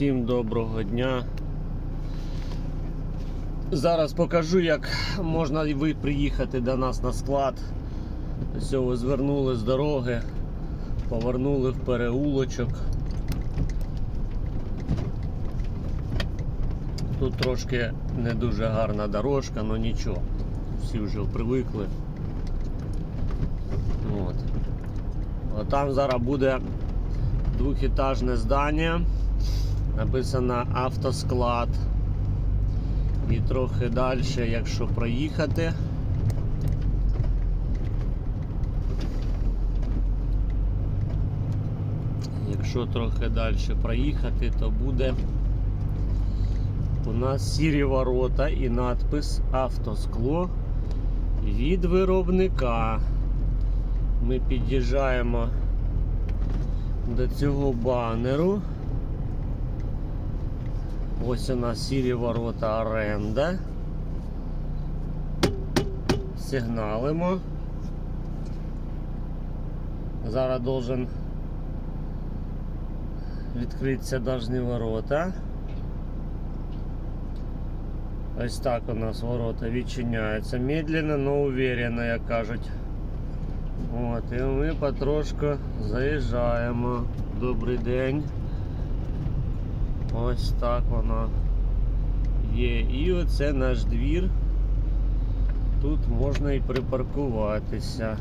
Всім доброго дня. Зараз покажу, як можна ви приїхати до нас на склад. Ось ви звернули з дороги, повернули в переулочок. Тут трошки не дуже гарна дорожка, але нічого. Всі вже привикли. От. А там зараз буде двохетажне здання. Написано автосклад. І трохи далі, якщо проїхати. Якщо трохи далі проїхати, то буде у нас сірі ворота і надпис Автоскло від виробника. Ми під'їжджаємо до цього банеру. Ось у нас сірі ворота оренда. Сигналимо. Зараз должен відкритися должні ворота. Ось так у нас ворота відчиняються. Медленно, но уверенно, як кажуть. От, і ми потрошку заїжджаємо. Добрий день. Ось так воно є. І оце наш двір. Тут можна і припаркуватися.